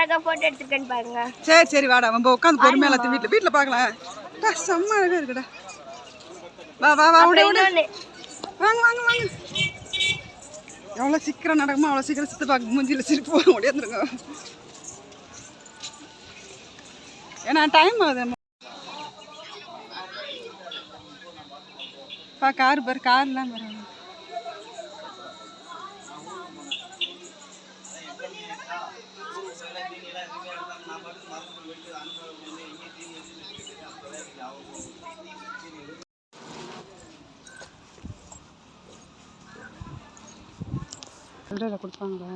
அழகா போட்டோ எடுத்துருக்கேன்னு பாருங்க. சரி சரி வாடா நம்ம உட்காந்து பொறுமையா எல்லாத்தையும் வீட்டில் வீட்டில் பார்க்கலாம். டா, செம்ம அழகா இருக்குடா. வா வா வா விடு இன்னொன்னு. வாங்க வாங்க வாங்க. எவ்வளோ சீக்கிரம் நடக்குமோ அவ்வளோ சீக்கிரம் சித்து பார்க்க மூஞ்சியில் சிரிப்பு வர முடியாதுருங்க ஏன்னா டைம் ஆகுது. பா கார் பாரு கார்லாம் பாரு. சொல்கிறத கொடுப்பாங்களா?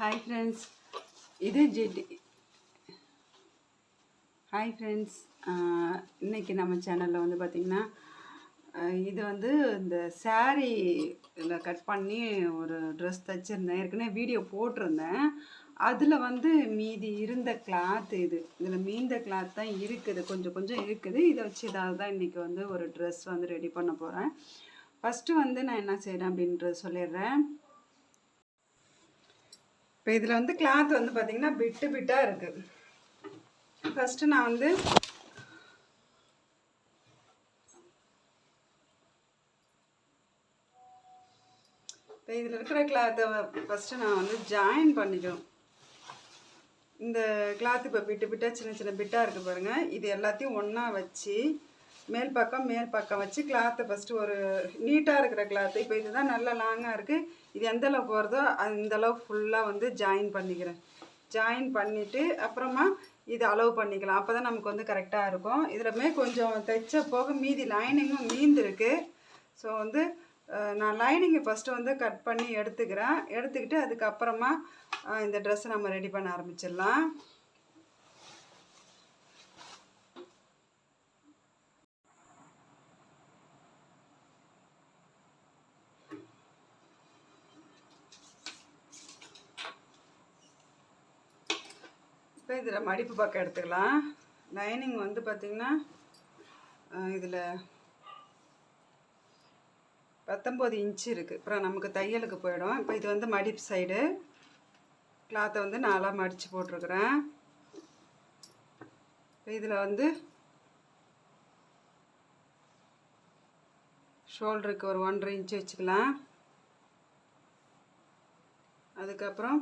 ஹாய் ஃப்ரெண்ட்ஸ் இது ஜெட்டி ஹாய் ஃப்ரெண்ட்ஸ் இன்றைக்கி நம்ம சேனலில் வந்து பார்த்திங்கன்னா இது வந்து இந்த saree கட் பண்ணி ஒரு ட்ரெஸ் தைச்சிருந்தேன். ஏற்கனவே வீடியோ போட்டிருந்தேன். அதில் வந்து மீதி இருந்த கிளாத் இது. இதில் மீந்த கிளாத் தான் இருக்குது. கொஞ்சம் கொஞ்சம் இருக்குது. இதை வச்சு இதாக தான் இன்றைக்கி வந்து ஒரு ட்ரெஸ் வந்து ரெடி பண்ண போகிறேன் ஃபஸ்ட்டு வந்து நான் என்ன செய்கிறேன் அப்படின்ற சொல்லிடுறேன். இப்போ இதில் வந்து கிளாத் வந்து பார்த்திங்கன்னா பிட்டு பிட்டாக இருக்குது. ஃபஸ்ட்டு நான் வந்து இப்போ இதில் இருக்கிற கிளாத்தை ஃபஸ்ட்டு நான் வந்து ஜாயின் பண்ணிக்கணும். இந்த கிளாத் இப்போ பிட்டு பிட்டாக சின்ன சின்ன பிட்டாக இருக்குது பாருங்கள் இது எல்லாத்தையும் ஒன்றா வச்சு மேல் பக்கம் மேல் பக்கம் வச்சு கிளாத்தை ஃபஸ்ட்டு ஒரு நீட்டாக இருக்கிற கிளாத்து இப்போ இதுதான் நல்லா லாங்காக இருக்குது இது எந்த அளவுக்கு போகிறதோ அந்த அளவுக்கு ஃபுல்லாக வந்து ஜாயின் பண்ணிக்கிறேன். ஜாயின் பண்ணிவிட்டு அப்புறமா இது அளவு பண்ணிக்கலாம். அப்போ தான் நமக்கு வந்து கரெக்டாக இருக்கும். இதிலுமே கொஞ்சம் தைச்ச போக மீதி லைனிங்கும் மீந்திருக்கு. ஸோ வந்து நான் லைனிங்கை ஃபஸ்ட்டு வந்து கட் பண்ணி எடுத்துக்கிறேன். எடுத்துக்கிட்டு அதுக்கப்புறமா இந்த ட்ரெஸ்ஸை நம்ம ரெடி பண்ண ஆரம்பிச்சிடலாம். இதில் மடிப்பு பக்கம் எடுத்துக்கலாம். லைனிங் வந்து பார்த்திங்கன்னா இதில் பத்தொம்போது இன்ச்சு இருக்குது அப்புறம் நமக்கு தையலுக்கு போயிடும். இப்போ இது வந்து மடிப்பு சைடு கிளாத்தை வந்து நாலாக மடித்து போட்டிருக்கிறேன். இப்போ இதில் வந்து ஷோல்டருக்கு ஒரு ஒன்றரை இன்ச்சு வச்சுக்கலாம். அதுக்கப்புறம்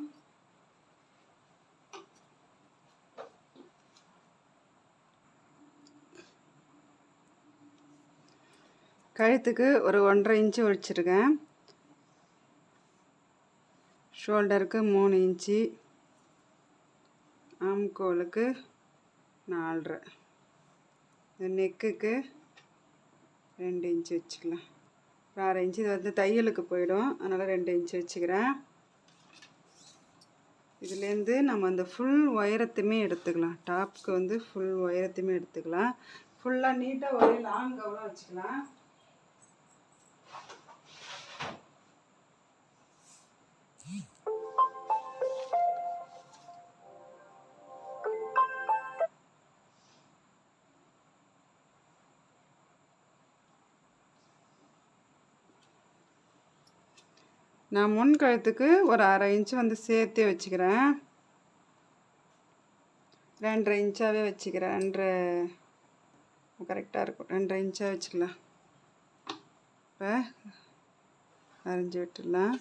கழுத்துக்கு ஒரு ஒன்றரை இன்ச்சு வச்சுருக்கேன் ஷோல்டருக்கு மூணு இன்ச்சு. ஆம்கோலுக்கு நாலரை. இந்த நெக்குக்கு ரெண்டு இன்ச்சு வச்சுக்கலாம். ஒரு அரை இன்ச்சு. இது வந்து தையலுக்கு போயிடும். அதனால் ரெண்டு இன்ச்சு வச்சுக்கிறேன். இதுலேருந்து நம்ம அந்த ஃபுல் உயரத்தையுமே எடுத்துக்கலாம். டாப்க்கு வந்து ஃபுல் உயரத்தையுமே எடுத்துக்கலாம். ஃபுல்லாக நீட்டாக ஒரே லாங் கவராக வச்சுக்கலாம். நான் முன் கழுத்துக்கு ஒரு அரை இன்ச்சு வந்து சேர்த்தே வச்சுக்கிறேன். ரெண்டரை இன்ச்சாகவே வச்சுக்கிறேன். ரெண்டரை கரெக்டாக இருக்கும். ரெண்டரை இன்ச்சாக வச்சுக்கலாம். இப்போ அரைஞ்சி விட்டுடலாம்.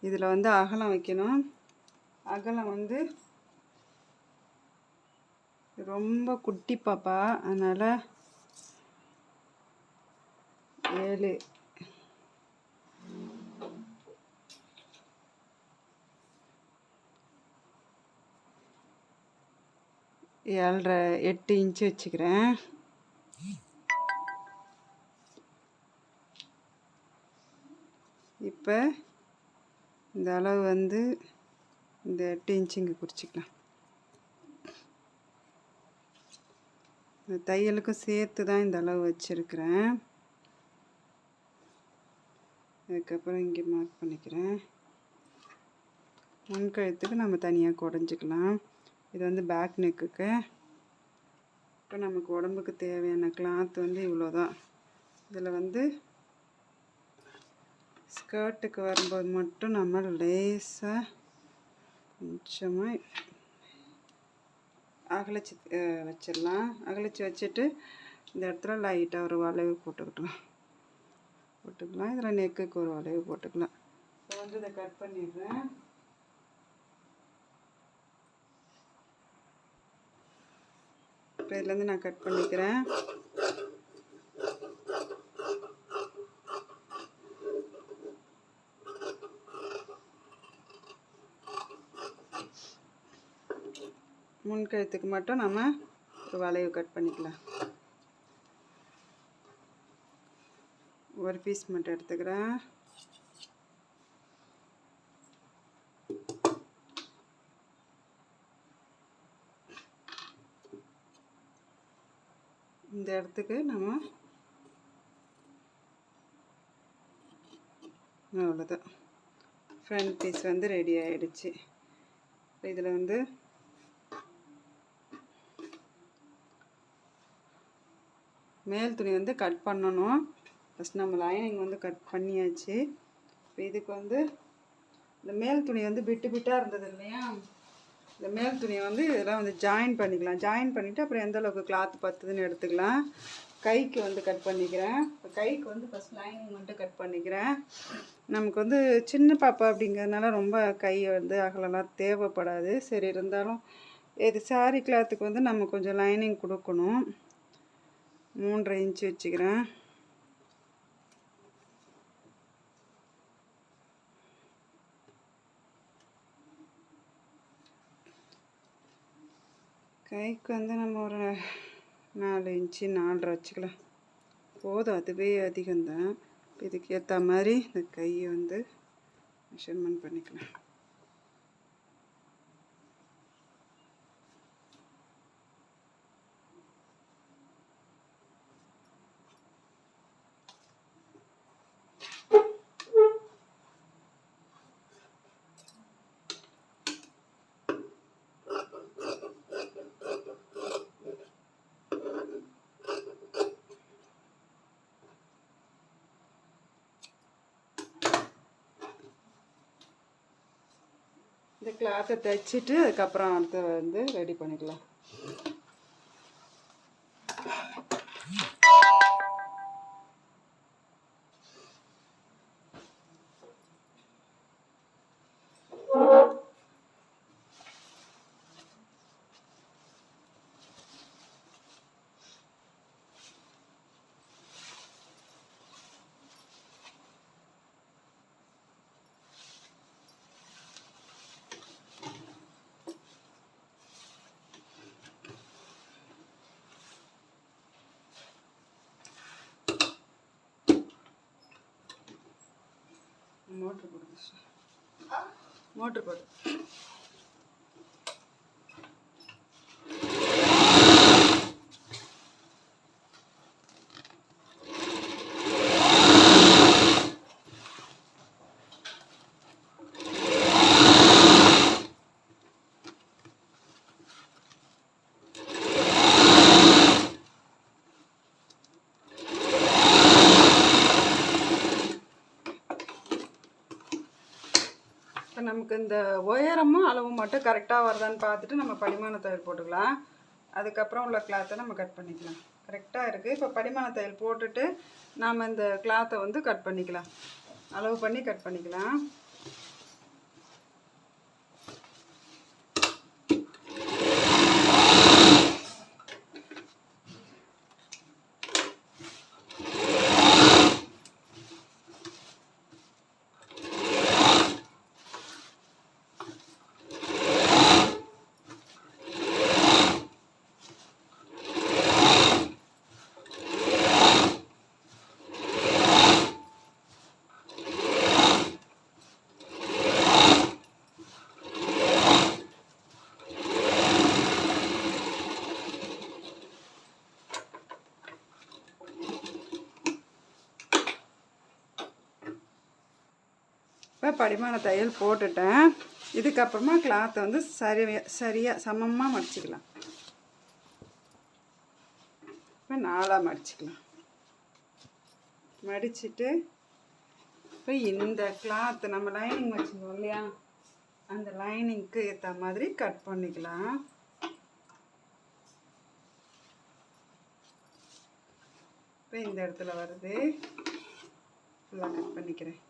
இதில் வந்து அகலம் வைக்கணும். அகலம் வந்து ரொம்ப குட்டி பாப்பா. அதனால் ஏழு ஏழரை எட்டு இன்ச்சு வச்சுக்கிறேன். இப்போ இந்த அளவு வந்து இந்த எட்டு இன்ச்சு இங்கே குறிச்சிக்கலாம். இந்த தையலுக்கும் சேர்த்து தான் இந்த அளவு வச்சுருக்கிறேன். அதுக்கப்புறம் இங்கே மார்க் பண்ணிக்கிறேன். முன்கழுத்துக்கு நம்ம தனியாக குடஞ்சிக்கலாம். இது வந்து பேக் நெக்குக்கு இப்போ நமக்கு உடம்புக்கு தேவையான கிளாத் வந்து இவ்வளோ தான் இதில் வந்து ஸ்கர்ட்டுக்கு வரும்போது மட்டும் நம்ம லேசாக கொஞ்சமாக அகலச்சி வச்சிடலாம். அகலச்சி வச்சுட்டு இந்த இடத்துல லைட்டாக ஒரு வளைவு போட்டுக்கிட்டலாம் போட்டுக்கலாம். இதில் நெக்குக்கு ஒரு வளைவு போட்டுக்கலாம். இப்போ வந்து இதை கட் பண்ணிடுறேன். இப்போ இதுலேருந்து நான் கட் பண்ணிக்கிறேன். முன்கழுத்துக்கு மட்டும் நம்ம ஒரு வளைவு கட் பண்ணிக்கலாம். ஒரு பீஸ் மட்டும் எடுத்துக்கிறேன். இந்த இடத்துக்கு நம்ம அவ்வளோதான் ஃப்ரண்ட் பீஸ் வந்து ரெடி ஆகிடுச்சு இதில் வந்து மேல் துணி வந்து கட் பண்ணணும். ஃபஸ்ட் நம்ம லைனிங் வந்து கட் பண்ணியாச்சு. இப்போ இதுக்கு வந்து இந்த மேல் துணி வந்து பிட்டு பிட்டாக இருந்தது இல்லையா? இந்த மேல் துணியை வந்து இதெல்லாம் வந்து ஜாயின் பண்ணிக்கலாம். ஜாயின் பண்ணிவிட்டு அப்புறம் எந்த அளவுக்கு கிளாத் பத்துதுன்னு எடுத்துக்கலாம். கைக்கு வந்து கட் பண்ணிக்கிறேன். இப்போ கைக்கு வந்து ஃபஸ்ட் லைனிங் மட்டும் கட் பண்ணிக்கிறேன். நமக்கு வந்து சின்ன பாப்பா அப்படிங்கிறதுனால ரொம்ப கை வந்து அகலலாம் தேவைப்படாது. சரி இருந்தாலும் இது சாரி கிளாத்துக்கு வந்து நம்ம கொஞ்சம் லைனிங் கொடுக்கணும். மூன்றரை இன்ச்சு வச்சுக்கிறேன். கைக்கு வந்து நம்ம ஒரு நாலு இன்ச்சு நாலரை வச்சுக்கலாம். போதும் அதுவே அதிகம்தான். இதுக்கு ஏற்ற மாதிரி இந்த கையை வந்து மெஷர்மெண்ட் பண்ணிக்கலாம். இந்த கிளாத்தை தைச்சிட்டு அதுக்கப்புறம் அடுத்து வந்து ரெடி பண்ணிக்கலாம். மோட்ரு போடுது மோட்ரு போடு இப்போ நமக்கு இந்த உயரமும் அளவும் மட்டும் கரெக்டாக வருதான்னு பார்த்துட்டு நம்ம படிமான தையல் போட்டுக்கலாம். அதுக்கப்புறம் உள்ள கிளாத்தை நம்ம கட் பண்ணிக்கலாம். கரெக்டாக இருக்குது இப்போ படிமான தையல் போட்டுட்டு நாம் இந்த கிளாத்தை வந்து கட் பண்ணிக்கலாம். அளவு பண்ணி கட் பண்ணிக்கலாம். இப்போ படிமான தையல் போட்டுட்டேன். இதுக்கப்புறமா கிளாத்தை வந்து சரியாக சரியாக சமமாக மடிச்சுக்கலாம். இப்போ நாலாக மடிச்சுக்கலாம். மடிச்சுட்டு இப்போ இந்த கிளாத் நம்ம லைனிங் வச்சுருந்தோம் இல்லையா? அந்த லைனிங்க்கு ஏற்ற மாதிரி கட் பண்ணிக்கலாம். இப்போ இந்த இடத்துல வருது. ஃபுல்லாக கட் பண்ணிக்கிறேன்.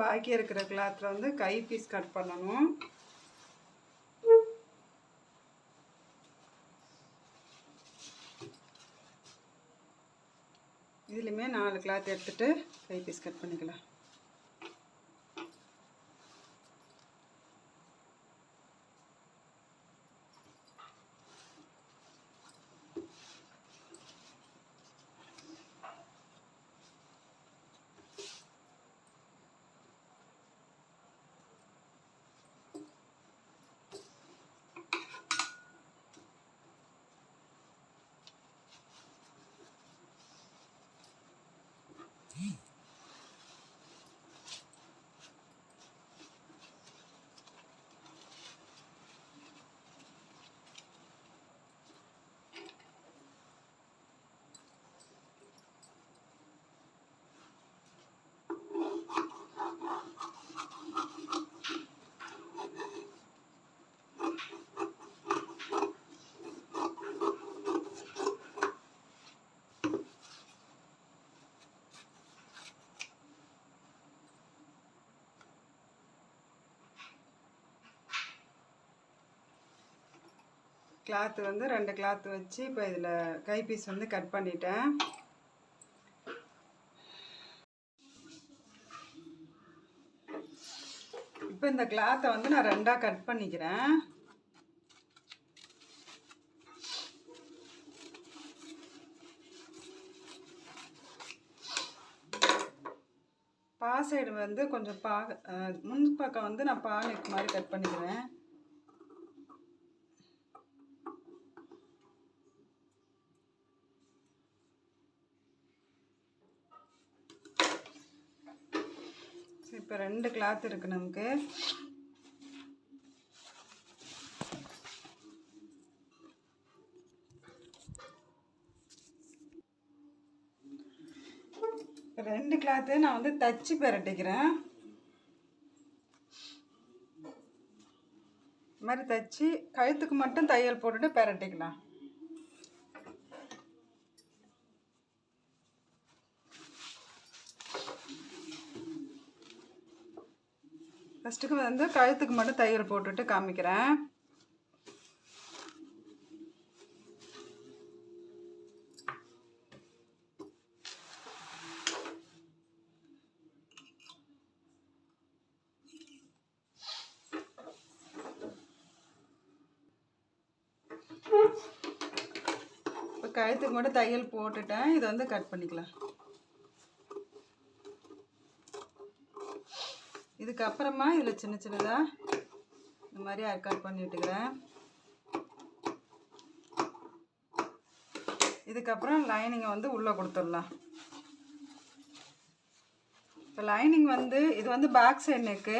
பாக்கி இருக்கிற கிளாத்தில் வந்து கை பீஸ் கட் பண்ணணும். இதுலேயுமே நாலு கிளாத் எடுத்துகிட்டு கை பீஸ் கட் பண்ணிக்கலாம். கிளாத்து வந்து ரெண்டு கிளாத்து வச்சு இப்போ இதில் கைப்பீஸ் வந்து கட் பண்ணிட்டேன். இப்போ இந்த கிளாத்தை வந்து நான் ரெண்டாக கட் பண்ணிக்கிறேன். பா சைடு வந்து கொஞ்சம் பா முன் பக்கம் வந்து நான் பா மாதிரி கட் பண்ணிக்கிறேன். இப்போ ரெண்டு கிளாத் இருக்கு நமக்கு. ரெண்டு கிளாத்து நான் வந்து தச்சு பெரட்டிக்கிறேன். இது மாதிரி தச்சு கழுத்துக்கு மட்டும் தையல் போட்டுட்டு பெரட்டிக்கலாம். ஃபஸ்ட்டுக்கு வந்து கழுத்துக்கு மட்டும் தையல் போட்டுட்டு காமிக்கிறேன். இப்போ கழுத்துக்கு மட்டும் தையல் போட்டுட்டேன். இதை வந்து கட் பண்ணிக்கலாம். இதுக்கப்புறமா இதில் சின்ன சின்னதாக இந்த மாதிரி கட் பண்ணி விட்டுக்கிறேன். இதுக்கப்புறம் லைனிங்கை வந்து உள்ளே கொடுத்துடலாம். இப்போ லைனிங் வந்து இது வந்து பேக் சைடு நெக்கு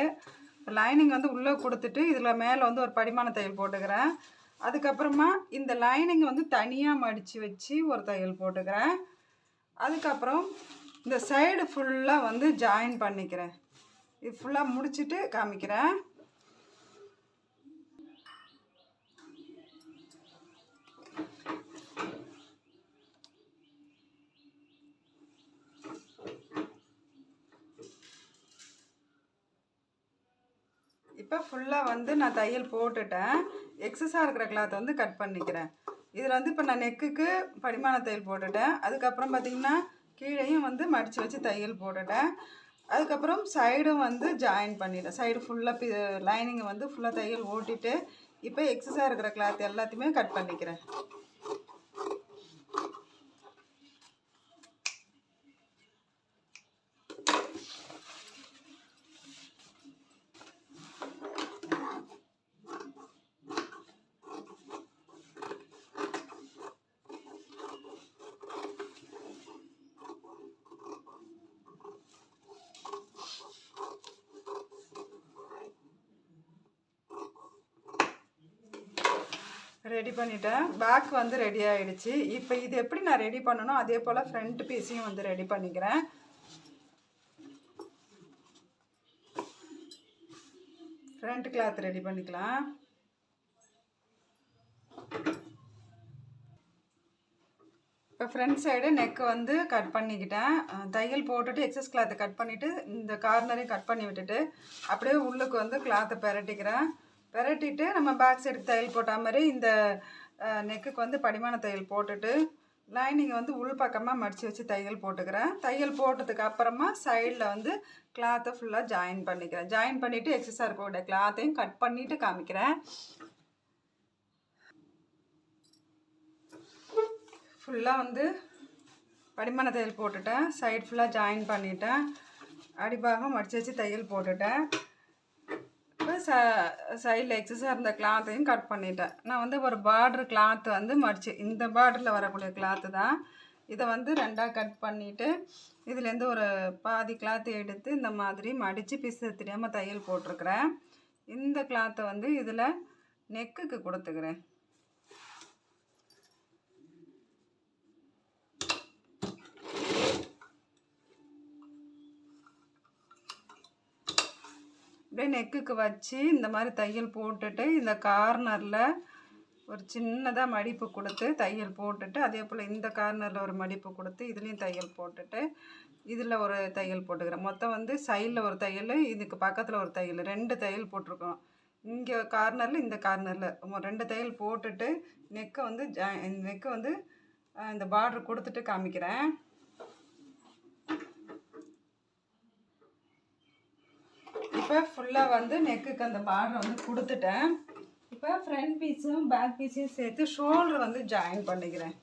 இப்போ லைனிங் வந்து உள்ளே கொடுத்துட்டு இதில் மேலே வந்து ஒரு படிமான தையல் போட்டுக்கிறேன். அதுக்கப்புறமா இந்த லைனிங் வந்து தனியாக மடித்து வச்சு ஒரு தையல் போட்டுக்கிறேன். அதுக்கப்புறம் இந்த சைடு ஃபுல்லாக வந்து ஜாயின் பண்ணிக்கிறேன். இது ஃபுல்லாக முடிச்சிட்டு காமிக்கிறேன். இப்போ ஃபுல்லாக வந்து நான் தையல் போட்டுட்டேன். எக்ஸஸாக இருக்கிற கிளாத்தை வந்து கட் பண்ணிக்கிறேன். இதில் வந்து இப்போ நான் நெக்குக்கு படிமான தையல் போட்டுட்டேன். அதுக்கப்புறம் பார்த்திங்கன்னா கீழேயும் வந்து மடித்து வச்சு தையல் போட்டுட்டேன். அதுக்கப்புறம் சைடும் வந்து ஜாயின் பண்ணிட்டேன். சைடு ஃபுல்லாக லைனிங்கை வந்து ஃபுல்லாக தையல் ஓட்டிட்டு இப்போ எக்ஸஸாக இருக்கிற கிளாத் எல்லாத்தையுமே கட் பண்ணிக்கிறேன். ரெடி பண்ணிட்டேன். பேக் வந்து ரெடி ஆகிடுச்சு இப்போ இது எப்படி நான் ரெடி பண்ணணும் அதே போல் ஃப்ரண்ட் பீஸையும் வந்து ரெடி பண்ணிக்கிறேன். ஃப்ரண்ட் கிளாத் ரெடி பண்ணிக்கலாம். இப்போ ஃப்ரண்ட் சைடு நெக்கு வந்து கட் பண்ணிக்கிட்டேன். தையல் போட்டுட்டு எக்ஸஸ் கிளாத்தை கட் பண்ணிவிட்டு இந்த கார்னரையும் கட் பண்ணி விட்டுட்டு அப்படியே உள்ளுக்கு வந்து கிளாத்தை பெரட்டிக்கிறேன். பெரட்டிட்டு நம்ம பேக் சைடு தையல் போட்ட மாதிரி இந்த நெக்குக்கு வந்து படிமான தையல் போட்டுட்டு லைனிங் வந்து உள் பக்கமாக மடித்து வச்சு தையல் போட்டுக்கிறேன். தையல் போட்டதுக்கு அப்புறமா சைடில் வந்து கிளாத்தை ஃபுல்லாக ஜாயின் பண்ணிக்கிறேன். ஜாயின் பண்ணிவிட்டு எக்ஸஸாக இருக்கக்கூடிய கிளாத்தையும் கட் பண்ணிவிட்டு காமிக்கிறேன். ஃபுல்லாக வந்து படிமான தையல் போட்டுட்டேன். சைடு ஃபுல்லாக ஜாயின் பண்ணிட்டேன். அடிப்பாக மடித்து வச்சு தையல் போட்டுட்டேன். வந்து ச சைடில் எக்ஸஸாக இருந்த கிளாத்தையும் கட் பண்ணிட்டேன். நான் வந்து ஒரு பார்டர் கிளாத் வந்து மடிச்சு இந்த பார்டரில் வரக்கூடிய கிளாத்து தான். இதை வந்து ரெண்டாக கட் பண்ணிவிட்டு இதுலேருந்து ஒரு பாதி கிளாத்து எடுத்து இந்த மாதிரி மடித்து பிசு தெரியாமல் தையல் போட்டிருக்கிறேன். இந்த கிளாத்தை வந்து இதில் நெக்குக்கு கொடுத்துக்கிறேன். அப்படியே நெக்குக்கு வச்சு இந்த மாதிரி தையல் போட்டுட்டு இந்த கார்னரில் ஒரு சின்னதாக மடிப்பு கொடுத்து தையல் போட்டுட்டு அதே போல் இந்த கார்னரில் ஒரு மடிப்பு கொடுத்து இதுலேயும் தையல் போட்டுட்டு இதில் ஒரு தையல் போட்டுக்கிறேன். மொத்தம் வந்து சைடில் ஒரு தையல் இதுக்கு பக்கத்தில் ஒரு தையல். ரெண்டு தையல் போட்டிருக்கோம். இங்கே கார்னரில் இந்த கார்னரில் ரெண்டு தையல் போட்டுட்டு நெக்கை வந்து ஜா நெக்கை வந்து இந்த பார்ட்ரு கொடுத்துட்டு காமிக்கிறேன். இப்போ ஃபுல்லாக வந்து நெக்குக்கு அந்த பார்டர் வந்து கொடுத்துட்டேன். இப்போ ஃப்ரண்ட் பீஸும் பேக் பீஸையும் சேர்த்து ஷோல்டர் வந்து ஜாயின் பண்ணிக்கிறேன்.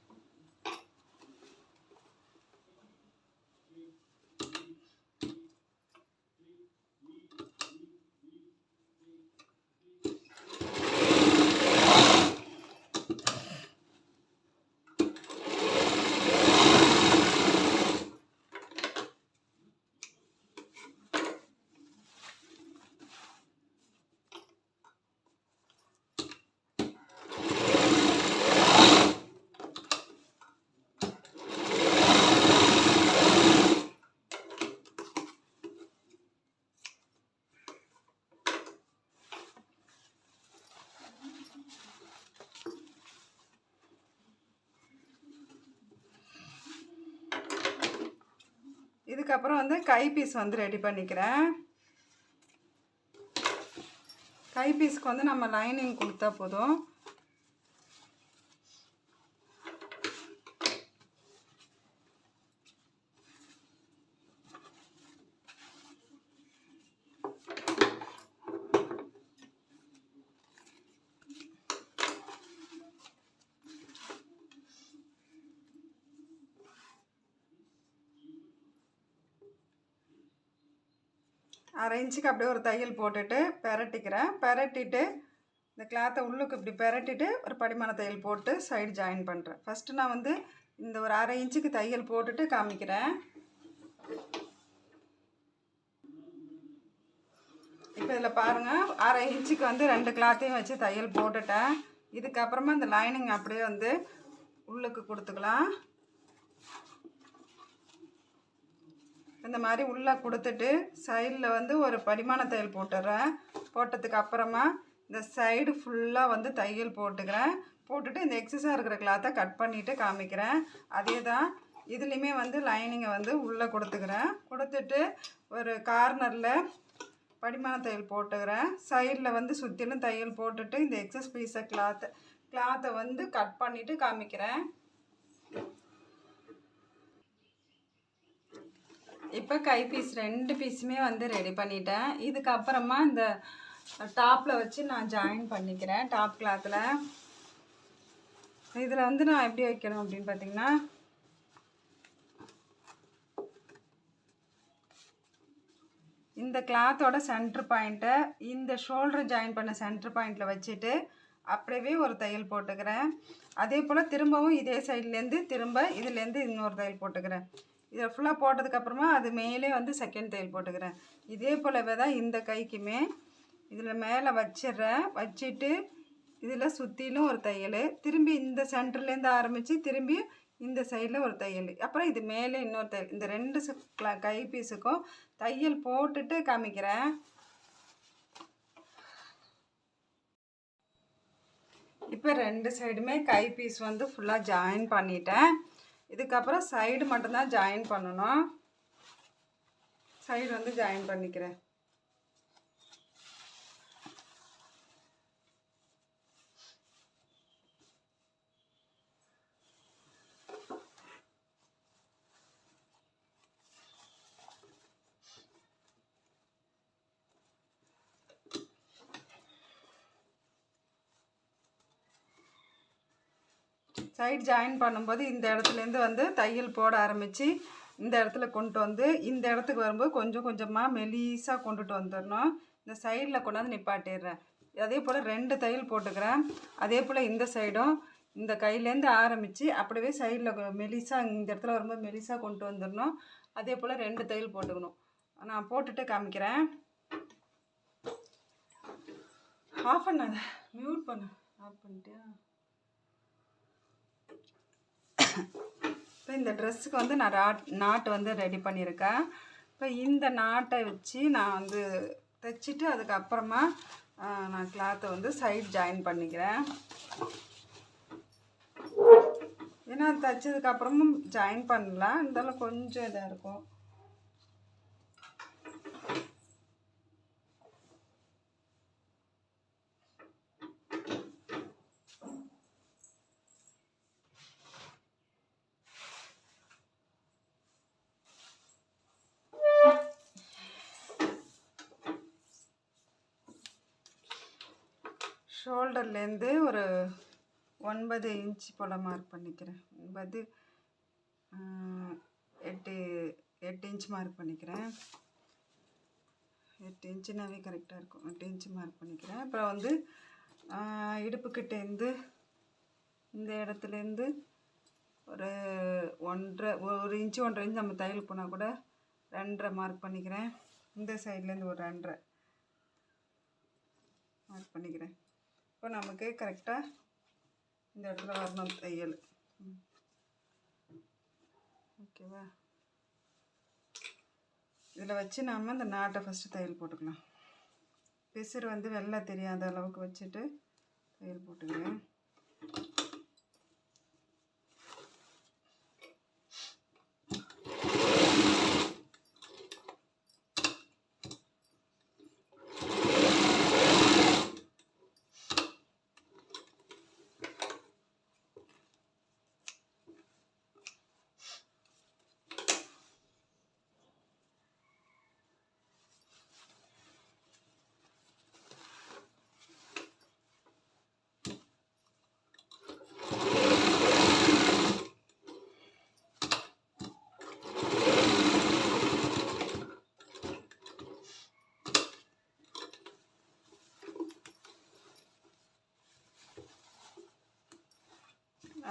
இதுக்கப்புறம் வந்து கைபீஸ் வந்து ரெடி பண்ணிக்கிறேன். கை பீஸ்க்கு வந்து நம்ம லைனிங் கொடுத்தா போதும். அரை இன்ச்சுக்கு அப்படியே ஒரு தையல் போட்டுட்டு பெரட்டிக்கிறேன். பெரட்டிட்டு இந்த கிளாத்தை உள்ளுக்கு இப்படி பெரட்டிட்டு ஒரு படிமான தையல் போட்டு சைடு ஜாயின் பண்ணுறேன் ஃபஸ்ட்டு நான் வந்து இந்த ஒரு அரை இன்ச்சுக்கு தையல் போட்டுட்டு காமிக்கிறேன். இப்போ இதில் பாருங்கள் அரை இன்ச்சுக்கு வந்து ரெண்டு கிளாத்தையும் வச்சு தையல் போட்டுட்டேன். இதுக்கப்புறமா இந்த லைனிங் அப்படியே வந்து உள்ளுக்கு கொடுத்துக்கலாம். இந்த மாதிரி உள்ளே கொடுத்துட்டு சைடில் வந்து ஒரு படிமான தையல் போட்டுடுறேன். போட்டதுக்கு அப்புறமா இந்த சைடு ஃபுல்லாக வந்து தையல் போட்டுக்கிறேன். போட்டுட்டு இந்த எக்ஸஸாக இருக்கிற கிளாத்தை கட் பண்ணிவிட்டு காமிக்கிறேன். அதே தான் இதுலேயுமே வந்து லைனிங்கை வந்து உள்ளே கொடுத்துக்கிறேன். கொடுத்துட்டு ஒரு கார்னரில் படிமான தையல் போட்டுக்கிறேன். சைடில் வந்து சுற்றிலும் தையல் போட்டுட்டு இந்த எக்ஸஸ் பீஸை கிளாத்தை கிளாத்தை வந்து கட் பண்ணிவிட்டு காமிக்கிறேன். இப்போ கை பீஸ் ரெண்டு பீஸுமே வந்து ரெடி பண்ணிட்டேன். இதுக்கப்புறமா இந்த டாப்பில் வச்சு நான் ஜாயின் பண்ணிக்கிறேன். டாப் கிளாத்தில் இதில் வந்து நான் எப்படி வைக்கணும் அப்படின்னு பார்த்தீங்கன்னா இந்த கிளாத்தோட சென்டர் பாயிண்ட்டை இந்த ஷோல்டர் ஜாயின் பண்ண சென்டர் பாயிண்ட்டில் வச்சுட்டு அப்படியே ஒரு தையல் போட்டுக்கிறேன். அதே போல் திரும்பவும் இதே சைட்லேருந்து திரும்ப இதுலேருந்து இன்னொரு தையல் போட்டுக்கிறேன். இதை ஃபுல்லாக போட்டதுக்கப்புறமா அது மேலே வந்து செகண்ட் தையல் போட்டுக்கிறேன். இதே போலவே தான் இந்த கைக்குமே இதில் மேலே வச்சிடுறேன். வச்சுட்டு இதில் சுற்றிலும் ஒரு தையல். திரும்பி இந்த சென்டர்லேருந்து ஆரம்பித்து திரும்பி இந்த சைடில் ஒரு தையல். அப்புறம் இது மேலே இன்னொரு தையல். இந்த ரெண்டு கை பீஸுக்கும் தையல் போட்டுட்டு காமிக்கிறேன். இப்போ ரெண்டு சைடுமே கை பீஸ் வந்து ஃபுல்லாக ஜாயின் பண்ணிட்டேன். இதுக்கப்புறம் சைடு மட்டும்தான் ஜாயின் பண்ணணும். சைடு வந்து ஜாயின் பண்ணிக்கிறேன். சைடு ஜாயின் பண்ணும்போது இந்த இடத்துலேருந்து வந்து தையல் போட ஆரம்பித்து இந்த இடத்துல கொண்டு வந்து இந்த இடத்துக்கு வரும்போது கொஞ்சம் கொஞ்சமாக மெலிசாக கொண்டுட்டு வந்துடணும். இந்த சைடில் கொண்டாந்து நிப்பாட்டிடுறேன். அதே போல் ரெண்டு தையல் போட்டுக்கிறேன். அதே போல் இந்த சைடும் இந்த கையிலேருந்து ஆரம்பித்து அப்படியே சைடில் மெலிசாக இந்த இடத்துல வரும்போது மெலிசாக கொண்டு வந்துடணும். அதே போல் ரெண்டு தையல் போட்டுக்கணும். நான் போட்டுட்டு காமிக்கிறேன். ஆஃப் பண்ணாத. மியூட் பண்ணு. ஆஃப் பண்ணிட்டியா? இப்போ இந்த ட்ரெஸ்ஸுக்கு வந்து நான் ராட் நாட்டு வந்து ரெடி பண்ணியிருக்கேன். இப்போ இந்த நாட்டை வச்சு நான் வந்து தைச்சிட்டு அதுக்கப்புறமா நான் கிளாத்தை வந்து சைட் ஜாயின் பண்ணிக்கிறேன். ஏன்னா தைச்சதுக்கப்புறமும் ஜாயின் பண்ணலாம் இருந்தாலும் கொஞ்சம் இதாக இருக்கும். ஷோல்டர்லேருந்து ஒரு ஒன்பது இன்ச் போல் மார்க் பண்ணிக்கிறேன். ஒன்பது எட்டு எட்டு இன்ச் மார்க் பண்ணிக்கிறேன். எட்டு இன்ச்சுனாவே கரெக்டாக இருக்கும். எட்டு இன்ச்சு மார்க் பண்ணிக்கிறேன். அப்புறம் வந்து இடுப்புக்கிட்டேருந்து இந்த இடத்துலேருந்து ஒரு ஒன்றரை ஒரு இன்ச்சு ஒன்றரை இன்ச் நம்ம தையல் போனால் கூட ரெண்டரை மார்க் பண்ணிக்கிறேன். இந்த சைட்லேருந்து ஒரு ரெண்டரை மார்க் பண்ணிக்கிறேன். இப்போ நமக்கு கரெக்டாக இந்த இடத்துல வரணும் தையல். ம். ஓகேவா? இதில் வச்சு நாம் இந்த நாட்டை ஃபஸ்ட்டு தையல் போட்டுக்கலாம். பிசுறு வந்து வெள்ளை தெரியாத அளவுக்கு வச்சுட்டு தையல் போட்டுக்கலாம்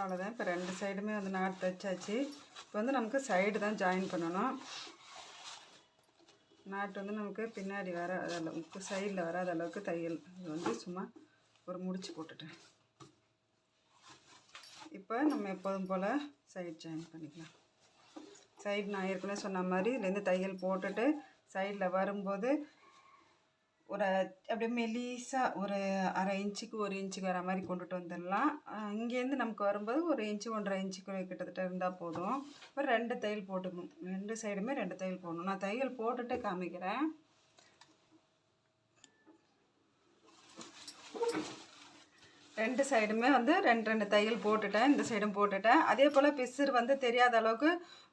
அவ்வளோதான் இப்போ ரெண்டு சைடுமே வந்து நாட் தைச்சாச்சு. இப்போ வந்து நமக்கு சைடு தான் ஜாயின் பண்ணணும். நாட்டு வந்து நமக்கு பின்னாடி வர அளவுக்கு சைடில் வராத அளவுக்கு தையல். இது வந்து சும்மா ஒரு முடிச்சு போட்டுட்டேன். இப்போ நம்ம எப்போதும் போல் சைடு ஜாயின் பண்ணிக்கலாம். சைடு நான் ஏற்கனவே சொன்ன மாதிரி இதுலேருந்து தையல் போட்டுட்டு சைடில் வரும்போது ஒரு அப்படியே மெலிசாக ஒரு அரை இன்ச்சுக்கு ஒரு இன்ச்சுக்கு வர மாதிரி கொண்டுட்டு வந்துடலாம். இங்கேருந்து நமக்கு வரும்போது ஒரு இன்ச்சு ஒன்றரை இன்ச்சுக்கு கிட்டத்தட்ட இருந்தால் போதும். ஒரு ரெண்டு தையல் போட்டுக்கணும். ரெண்டு சைடுமே ரெண்டு தையல் போடணும். நான் தையல் போட்டுட்டு காமிக்கிறேன். ரெண்டு சைடுமே வந்து ரெண்டு ரெண்டு தையல் போட்டுட்டேன். இந்த சைடும் போட்டுட்டேன். அதே போல் பிசுறு வந்து தெரியாத அளவுக்கு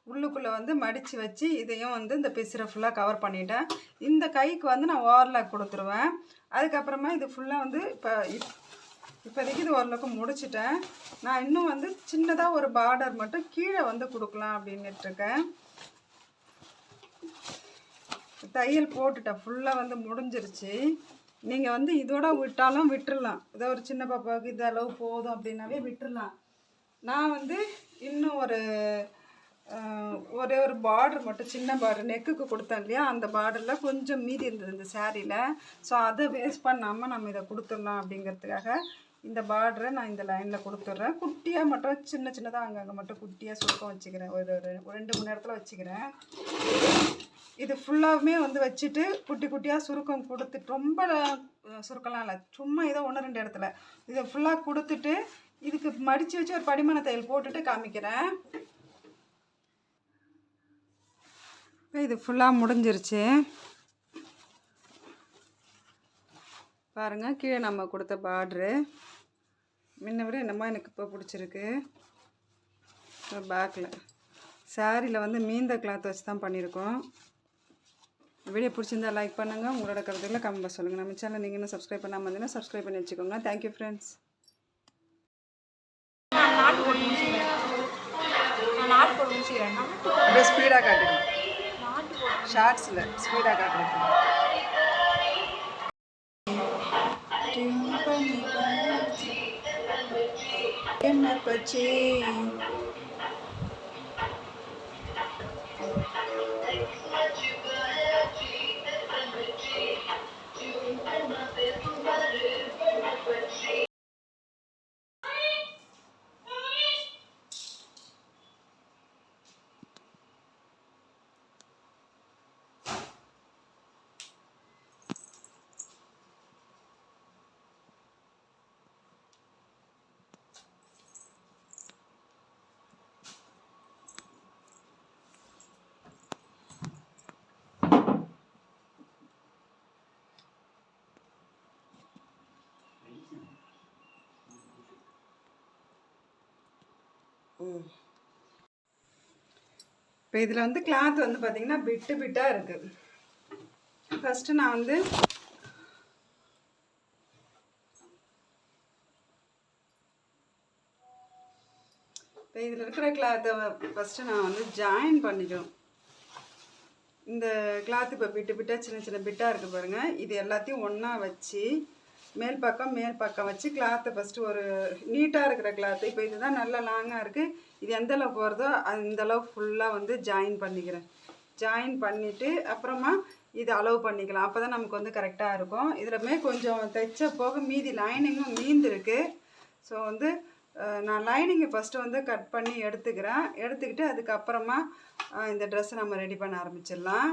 உள்ளுக்குள்ளே வந்து மடித்து வச்சு இதையும் வந்து இந்த பிசுரை ஃபுல்லாக கவர் பண்ணிட்டேன். இந்த கைக்கு வந்து நான் ஓரலாக் கொடுத்துருவேன். அதுக்கப்புறமா இது ஃபுல்லாக வந்து இப்போ இப் இப்போதைக்கு இது ஓரளவுக்கு முடிச்சிட்டேன். நான் இன்னும் வந்து சின்னதாக ஒரு பார்டர் மட்டும் கீழே வந்து கொடுக்கலாம் அப்படின்ட்டுருக்கேன் தையல் போட்டுட்டேன். ஃபுல்லாக வந்து முடிஞ்சிருச்சு. நீங்கள் வந்து இதோட விட்டாலும் விட்டுடலாம் ஏதோ ஒரு சின்ன பாப்பாவுக்கு இது அளவு போதும் அப்படின்னாவே விட்டுடலாம் நான் வந்து இன்னும் ஒரு ஒரே ஒரு பார்டர் மட்டும் சின்ன பார்டர் நெக்குக்கு கொடுத்தேன் இல்லையா? அந்த பார்டரில் கொஞ்சம் மீதி இருந்தது இந்த சேரீயில் ஸோ அதை வேஸ்ட் பண்ணாமல் நம்ம இதை கொடுத்துடலாம் அப்படிங்கிறதுக்காக இந்த பார்டரை நான் இந்த லைனில் கொடுத்துட்றேன். குட்டியாக மட்டும் சின்ன சின்னதாக அங்கங்கே மட்டும் குட்டியாக சுருக்கம் வச்சுக்கிறேன். ஒரு ஒரு ரெண்டு மணி நேரத்தில் வச்சுக்கிறேன். இது ஃபுல்லாகவுமே வந்து வச்சுட்டு குட்டி குட்டியாக சுருக்கம் கொடுத்துட்டு ரொம்ப சுருக்கலாம் சுருக்கம்லாம் இல்லை. சும்மா ஏதோ ஒன்று ரெண்டு இடத்துல. இதை ஃபுல்லாக கொடுத்துட்டு இதுக்கு மடித்து வச்சு ஒரு படிமான தையல் போட்டுட்டு காமிக்கிறேன். இப்போ இது ஃபுல்லாக முடிஞ்சிருச்சு. பாருங்கள் கீழே நம்ம கொடுத்த பார்ட்ரு முன்ன விட என்னமோ எனக்கு இப்போ பிடிச்சிருக்கு. பேக்கில் சாரியில் வந்து மீந்த கிளாத் வச்சு தான் பண்ணியிருக்கோம். வீடியோ பிடிச்சிருந்தா லைக் பண்ணுங்கள் உங்களோட கருத்துக்களை கமெண்ட் சொல்லுங்கள் நம்ம சேனல் நீங்கள் இன்னும் சப்ஸ்கிரைப் பண்ணாமல் இருந்தீங்கன்னா சப்ஸ்கிரைப் பண்ணி வச்சுக்கோங்க. தேங்க்யூ ஃப்ரெண்ட்ஸ் அப்படியே ஸ்பீடாக காட்டுங்க. ஷார்ட்ஸில் ஸ்பீடாக காட்டுறேன் என்ன பச்சே? இப்போ இதில் வந்து கிளாத் வந்து பார்த்தீங்கன்னா பிட்டு பிட்டாக இருக்குது ஃபஸ்ட்டு நான் வந்து இப்போ இதில் இருக்கிற கிளாத்தை ஃபஸ்ட்டு நான் வந்து ஜாயின் பண்ணிக்கணும். இந்த கிளாத் இப்போ பிட்டு பிட்டாக சின்ன சின்ன பிட்டாக இருக்குது பாருங்கள் இது எல்லாத்தையும் ஒன்றா வச்சு மேல் பக்கம் மேல் பக்கம் வச்சு கிளாத்தை ஃபஸ்ட்டு ஒரு நீட்டாக இருக்கிற கிளாத்து இப்போ இதுதான் நல்லா லாங்காக இருக்குது இது எந்த அளவுக்கு போகிறதோ அந்த அளவுக்கு ஃபுல்லாக வந்து ஜாயின் பண்ணிக்கிறேன். ஜாயின் பண்ணிவிட்டு அப்புறமா இது அளவு பண்ணிக்கலாம். அப்போ தான் நமக்கு வந்து கரெக்டாக இருக்கும். இதிலமே கொஞ்சம் தைச்ச போக மீதி லைனிங்கும் மீந்திருக்கு. ஸோ வந்து நான் லைனிங்கை ஃபஸ்ட்டு வந்து கட் பண்ணி எடுத்துக்கிறேன். எடுத்துக்கிட்டு அதுக்கப்புறமா இந்த ட்ரெஸ்ஸை நம்ம ரெடி பண்ண ஆரம்பிச்சிடலாம்.